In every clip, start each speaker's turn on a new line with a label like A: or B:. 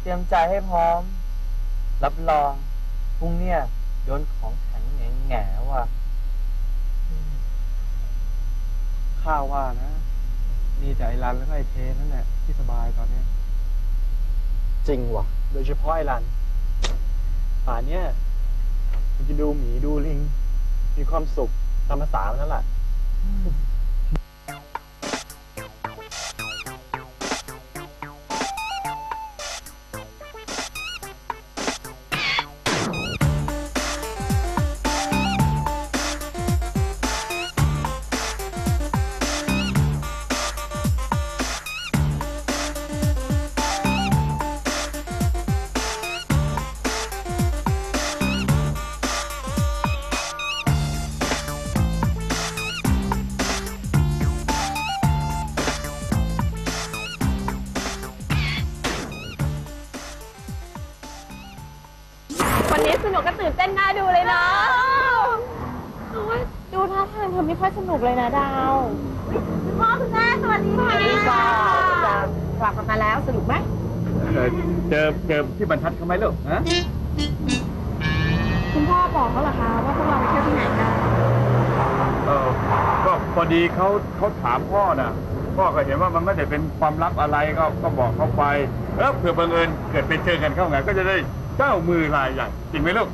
A: เตรียมใจให้พร้อม รับรองพรุ่งเนี้ยโดนของแข็งแง่แง่ๆว่ะ
B: ข้าว่านะ มีแต่ไอรันแล้วก็ไอเทนนั่นแหละที่สบายตอนเนี้ย
C: จริงว่ะ โดยเฉพาะไอรันป่านเนี้ยมันจะดูหมีดูลิง มีความสุขตามภาษามันนั่นแหละ
D: ไม่ค่อยสนุกเลยนะดาวคุณพ่อคุณแม่สวัสดีค่ะจ้ากลับกันมาแล้วสนุกไหม
B: เจอเจอที่บรรทัดเขาไหมลูกฮะ
D: คุณพ่อบอกเขาเหรอคะว่าพวกเราไปเที่ยวที่ไหนกัน
B: เออก็พอดีเขาเขาถามพ่อน่ะพ่อก็เห็นว่ามันไม่ได้เป็นความลับอะไรก็ก็บอกเขาไปเออเผื่อบังเอิญเกิดไปเจอกันเข้าไงก็จะได้เจ้ามือลายใหญ่จริงไหมลูก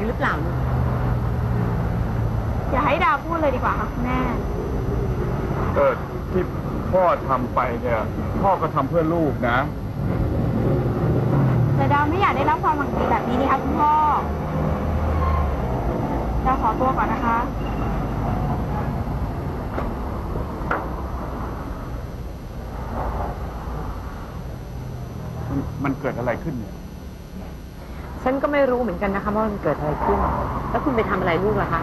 D: กัน
E: หรือเปล่าลูก
D: อย่าให้ดาวพูดเลยดีกว่าค่ะคุณแม่
B: เออที่พ่อทำไปเนี่ย พ่อก็ทำเพื่อลูกนะ
D: แต่ดาวไม่อยากได้รับความหวังดีแบบนี้นี่คะคุณพ่อดาวขอตัวก่อนนะคะ
B: มันมันเกิดอะไรขึ้นเนี่ย
E: ฉันก็ไม่รู้เหมือนกันนะคะว่ามันเกิดอะไรขึ้น แล้วคุณไปทำอะไรลูกล่ะคะ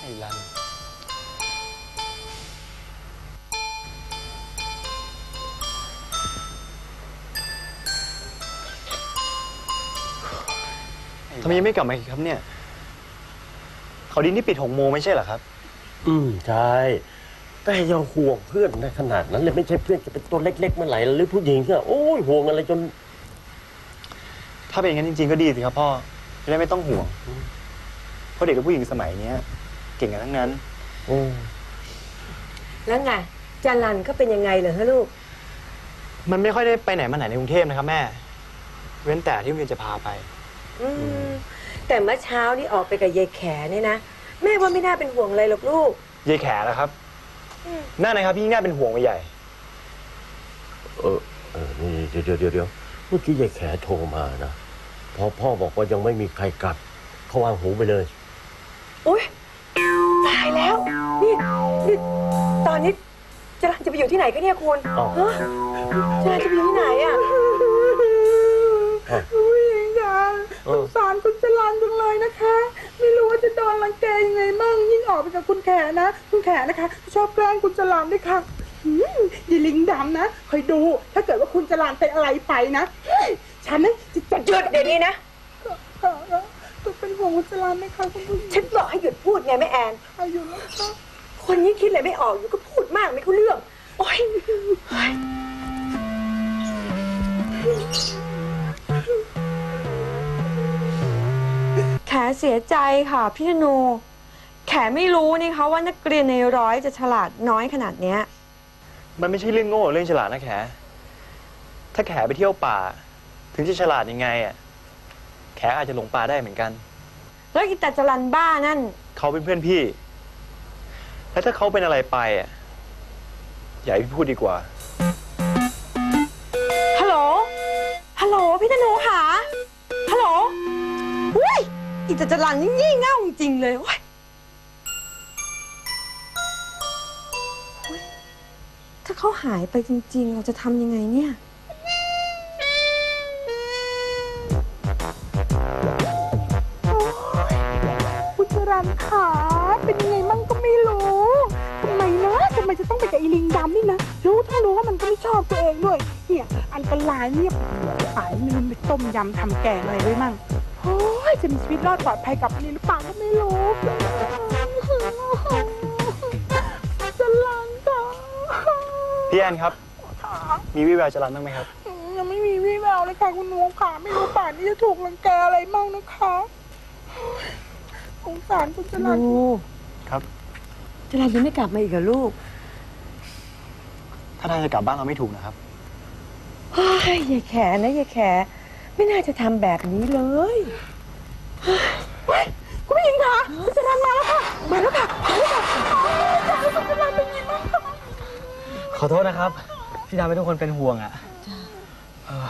C: ไอรัน ทำไมยังไม่กลับมาอีกครับเนี่ย เขาดินที่ปิดหกโมงไม่ใช่เหรอครับ
F: อืมใช่ แต่ยังห่วงเพื่อนในขนาดนั้นเลยไม่ใช่เพื่อนจะเป็นตัวเล็กๆเมื่อไหร่หรือผู้หญิงเนี่ยโอ้ยห่วงอะไรจน
C: ถ้าเป็นอย่างนั้นจริง ๆ ก็ดีสิครับพ่อจะได้ไม่ต้องห่วง เพราะเด็กกับผู้หญิงสมัยเนี้ย เก่งกันทั้งนั้น
F: โอ้
E: แล้วไงจารันก็เป็นยังไงเหรอฮะลูก
C: มันไม่ค่อยได้ไปไหนมาไหนในกรุงเทพนะครับแม่ เว้นแต่ที่โรงเรียนจะพาไป
E: อืมแต่เมื่อเช้านี่ออกไปกับยายแขเนี่ยนะ แม่ว่าไม่น่าเป็นห่วงอะไรหรอกลูก
C: ยายแขแล้วครับ นั่นนะครับพี่ยิ่งน่าเป็นห่วงไปใหญ่
F: เออเออนี่เดี๋ยวเดี๋ยวเดี๋ยวเดี๋ยวเมื่อกี้ยายแขโทรมานะพอพ่อบอกว่ายังไม่มีใครกลับ เขาวางหูไปเลย
E: อุ้ยตายแล้ว นี่นี่ตอนนี้จารันจะไปอยู่ที่ไหนกันเนี่ยคุณ
F: อ๋อ
E: ฮะจารันจะไปอยู่ที่ไหนอะ
G: ผู้หญิงจ๋า
F: เอ
G: ส
F: อ
G: งสารคุณจรันจังเลยนะคะ ไม่รู้ว่าจะโดนรังแกยังไงมั่งยิ่งออกไปกับคุณแขนะ คุณแขนะคะ ชอบแกล้งคุณจรันด้วยค่ะหืมยีลิงดำนะคอยดู ถ้าเกิดว่าคุณจรันเป็นอะไรไปนะเฮ้ยฉันนะจะจัด
E: หยุดเดี๋ยวนี้นะ
G: ตัวเป็นห่วงคุณจรันไหมคะคุณผู้หญิง
E: ฉันบอกให้หยุดพูดไงแม่แอน
G: อายุนะคะ
E: คนยิ่งคิดอะไรไม่ออกอยู่ก็พูดมากไม่เข้าเรื่อง โอ๊ย
H: แขเสียใจค่ะพี่ธนู แขไม่รู้นี่คะว่านักเรียนในร้อยจะฉลาดน้อยขนาดเนี้ย
C: มันไม่ใช่เรื่องโง่หรือเรื่องฉลาดนะแข ถ้าแขไปเที่ยวป่า ถึงจะฉลาดยังไงอะ แขอาจจะหลงป่าได้เหมือนกัน
H: แล้วอีตาจรันบ้านั่น
C: เขาเป็นเพื่อนพี่ แล้วถ้าเขาเป็นอะไรไปอะ อย่าให้พี่พูดดีกว่า
H: ฮัลโหล ฮัลโหลพี่ธนูค่ะฮัลโหลอุ้ย อีตาจรันนี่งี่เง่าจริงเลยโอ๊ยถ้าเขาหายไปจริง ๆ เราจะทำยังไงเนี่ย
G: คุณจรันขาเป็นยังไงมั่งก็ไม่รู้ทำไมนะทำไมจะต้องไปกับไอริงยำนี่นะ รู้ทั้งรู้ว่ามันก็ไม่ชอบตัวเองด้วย เนี่ย อันตรายเนี่ยป่ายลืมไปต้มยำทำแกงอะไรไว้มั่งโอ้ ยจะมีชีวิตรอดปลอดภัยกลับมันนี้หรือเปล่าก็ไม่รู้จะลังค่ะ
I: พี่แอนครับ มีวิแววจรันบ้างไหมครับ
G: อืมยังไม่มีวี่แววเลยค่ะคุณหนูค่ะ ไม่รู้ป่านนี้จะถูกรังแกอะไรมั่งนะคะสงสารคุณจรัน
I: ครับ
E: จรันยังไม่กลับมาอีกเหรอลูก
I: ถ้าทางจะกลับบ้านเราไม่ถูกนะครับ
E: เฮ้ยยายแขนะยายแข ไม่น่าจะทำแบบนี้เลย
G: คุณผู้หญิงคะคุณจรันมาแล้วค่ะ มาแล้วค่ะมาแล้วค่ะโอ้ยอยากให้คุณจรันเป็นยังไงบ้างคะ
I: ขอโทษนะครับ ที่ทำให้ทุกคนเป็นห่วงอะเออ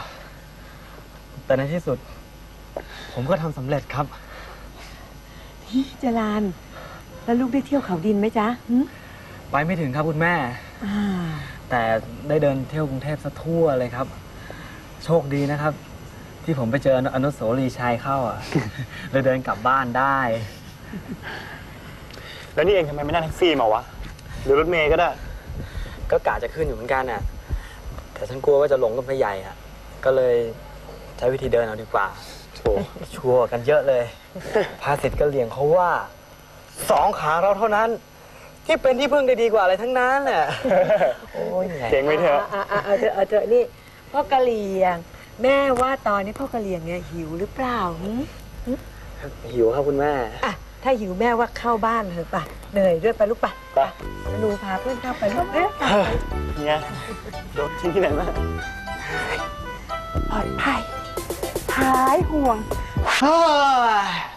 I: แต่ในที่สุด ผมก็ทำสำเร็จครับ
E: จรันแล้วลูกได้เที่ยวเขาดินไหมจ๊ะหึ
I: ไปไม่ถึงครับคุณแม่
E: อ่า
I: แต่ได้เดินเที่ยวกรุงเทพซะทั่วเลยครับ โชคดีนะครับ ที่ผมไปเจออนุสาวรีย์ชัยเข้าอะ เลยเดินกลับบ้านได้
C: แล้วนี่เองทำไมไม่นั่งแท็กซี่มาวะ หรือรถเมย์ก็ได้
I: ก็กะจะขึ้นอยู่เหมือนกันน่ะ แต่ฉันกลัวว่าจะหลงกับพระใหญ่อะ ก็เลยใช้วิธีเดินเอาดีกว่า
C: โอ้
I: ชัวร์กันเยอะเลยภาษิตกะเหลี่ยงเขาว่าสองขาเราเท่านั้น ที่เป็นที่พึ่งได้ดีกว่าอะไรทั้งนั้นแหละโอ้ยแห
C: เก่งไหมเถอะ
E: อ่าอ่าเอาเถอะเอาเถอะนี่พ่อกะเหลี่ยง แม่ว่าตอนนี้พ่อกะเหลี่ยงเนี่ยหิวหรือเปล่าหึ
I: หิวครับคุณแม่
E: อะถ้าหิวแม่ว่าเข้าบ้านเถอะป่ะเหนื่อยด้วยไปลูกป่ะ
C: ไป
E: หนูพาเพื่อนเข้าไปลูกเอ๊ะ
C: เนี่ยโดนทิ้งที่ไหนมา
G: ปลอดภัยหายห่วง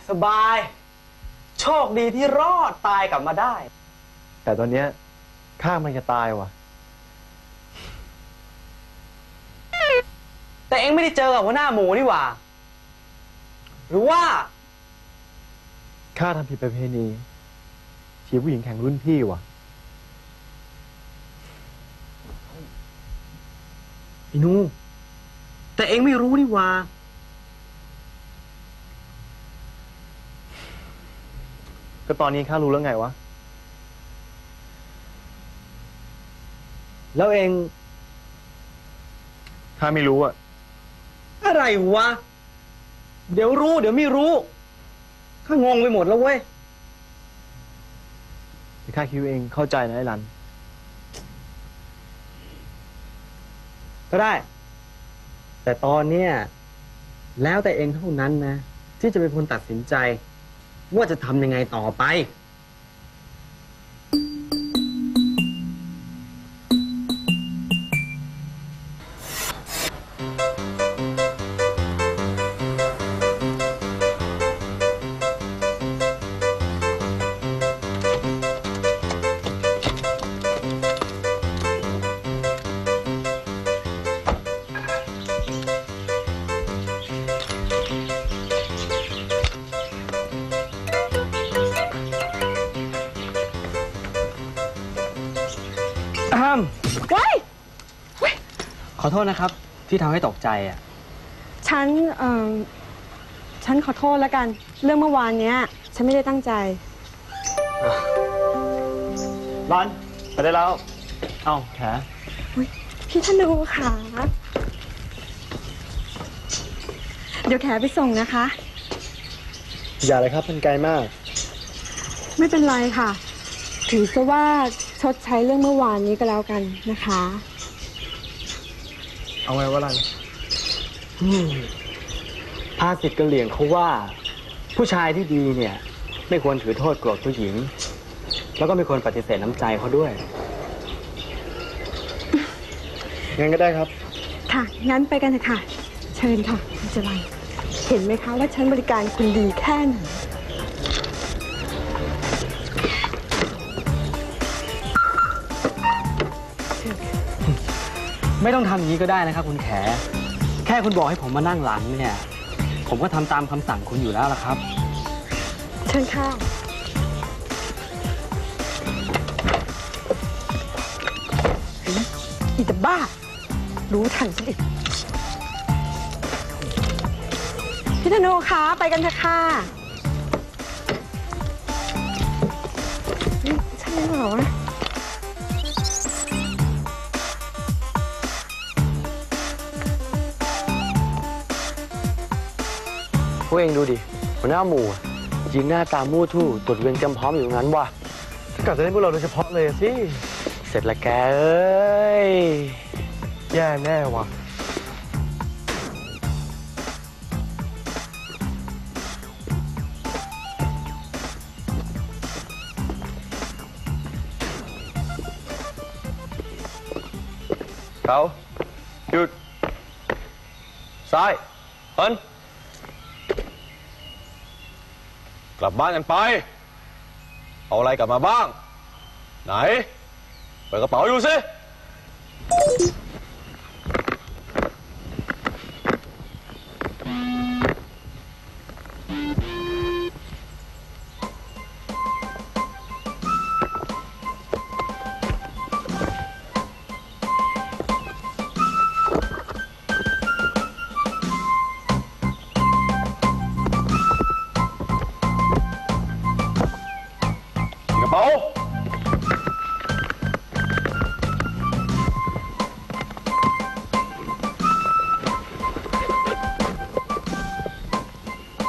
I: สบาย โชคดีที่รอดตายกลับมาได้
C: แต่ตอนเนี้ยข้ามันจะตายว่ะ
I: แต่เองไม่ได้เจอกับหัวหน้าหมูนี่หว่า หรือว่า
C: ข้าทำผิดประเพณีเชียร์ผู้หญิงแข่งรุ่นพี่ว่ะ
I: ไอ้หนู แต่เองไม่รู้นี่หว่า
C: ก็ตอนนี้ข้ารู้แล้วไงวะ
I: แล้วเอง
C: ข้าไม่รู้อะ
I: อะไรวะ เดี๋ยวรู้ เดี๋ยวไม่รู้ ข้างงไปหมดแล้วเว้ย
C: แต่ข้าคิดว่าเองเข้าใจนะไอ้รัน
I: ก็ได้ แต่ตอนเนี้ยแล้วแต่เองเท่านั้นนะ ที่จะเป็นคนตัดสินใจ ว่าจะทำยังไงต่อไป อ้ามว้ายขอโทษนะครับ ที่ทำให้ตกใจอะ
H: ฉันเอ่อฉันขอโทษแล้วกัน เรื่องเมื่อวานเนี้ย ฉันไม่ได้ตั้งใจ
C: รันไปได้แล้ว เอ้าแข
H: พี่ธนูค่ะ เดี๋ยวแขไปส่งนะคะ
C: อย่าเลยครับมันไกลมาก
H: ไม่เป็นไรค่ะ ถือซะว่า ชดใช้เรื่องเมื่อวานนี้ก็แล้วกันนะคะ
C: เอาไงวะรัน
I: ภาษิตกะเหลี่ยงเขาว่า ผู้ชายที่ดีเนี่ย ไม่ควรถือโทษโกรธผู้หญิง แล้วก็ไม่ควรปฏิเสธน้ำใจเขาด้วย
C: งั้นก็ได้ครับ
H: ค่ะ งั้นไปกันเถอะค่ะ เชิญค่ะคุณจรันเห็นไหมคะว่าฉันบริการคุณดีแค่ไหน
I: ไม่ต้องทำอย่างนี้ก็ได้นะครับ คุณแข แค่คุณบอกให้ผมมานั่งหลังเนี่ย ผมก็ทำตามคำสั่งคุณอยู่แล้วละครับ
H: เชิญค่ะ
E: อีต่บ้า รู้ทันฉันอีก
H: พี่ธนูคะไปกันเถอะค่ะนี่ใช่หรอวะ
J: วกเองดูดิหัวหน้าหมู่ยืนหน้าตามู่ทู่ตรวจเวรจำพร้อมอยู่งั้นว่ะกะจะเล่นพวกเราโดยเฉพาะเลยสิ เสร็จละแกเอ้ย แย่แน่ว่ะ
K: เขาหยุด ซ้ายเอิน กลับบ้านกันไป เอาอะไรกลับมาบ้าง ไหน เปิดกระเป๋าดูสิ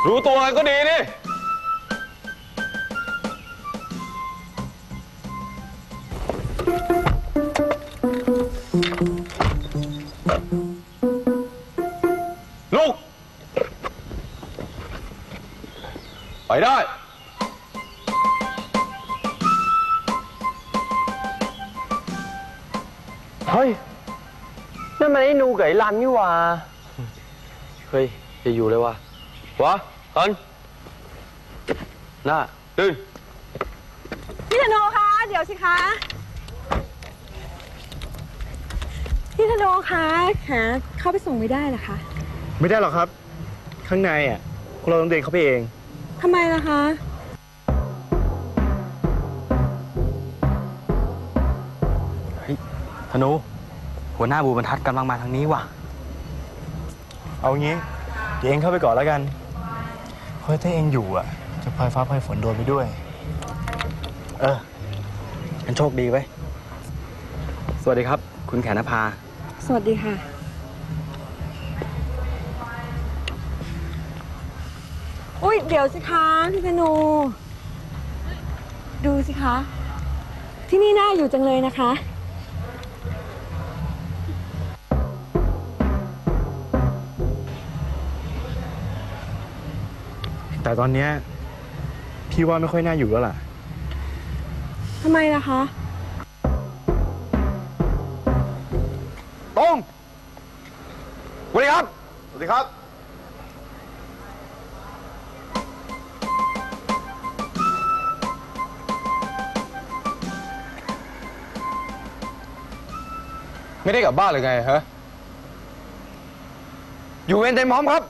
K: รู้ตัวก็ดีนี่ ลูก ไปได้
J: เฮ้ย นั่นมันไอ้นูกับไอ้ลันนี่หว่า เฮ้ย อย่าอยู่เลยว่ะ
K: วะ อัน
J: หน้า
K: ตื่น
H: พี่ธนูคะเดี๋ยวสิคะพี่ธนูคะหาเข้าไปส่งไม่ได้เหรอคะ
C: ไม่ได้หรอกครับ ข้างในอะพวกเราต้องเดินเข้าไปเอง
H: ทำไมล่ะคะ
J: ธนู หัวหน้าบูบรรทัดกำลังมาทางนี้ว่ะ
C: เอางี้ เดี๋ยวเองเข้าไปก่อนแล้วกัน เพราะถ้าเองอยู่อะ จะพลอยฟ้าพลอยฝนโดนไปด้วย
J: เออฉันโชคดีไว้ยสวัสดีครับ คุณแขนภา
H: สวัสดีค่ะ อุ้ยเดี๋ยวสิคะพี่ธนู ดูสิคะ ที่นี่น่าอยู่จังเลยนะคะ
C: แต่ตอนเนี้ยพี่ว่าไม่ค่อยน่าอยู่แล้วล่ะ
H: ทำไมล่ะคะ
K: ตรงสวัสดีครับ สวัสดีครับ ไม่ได้กลับบ้านเลยไงฮะ อยู่เวรเต็มพร้อมครับ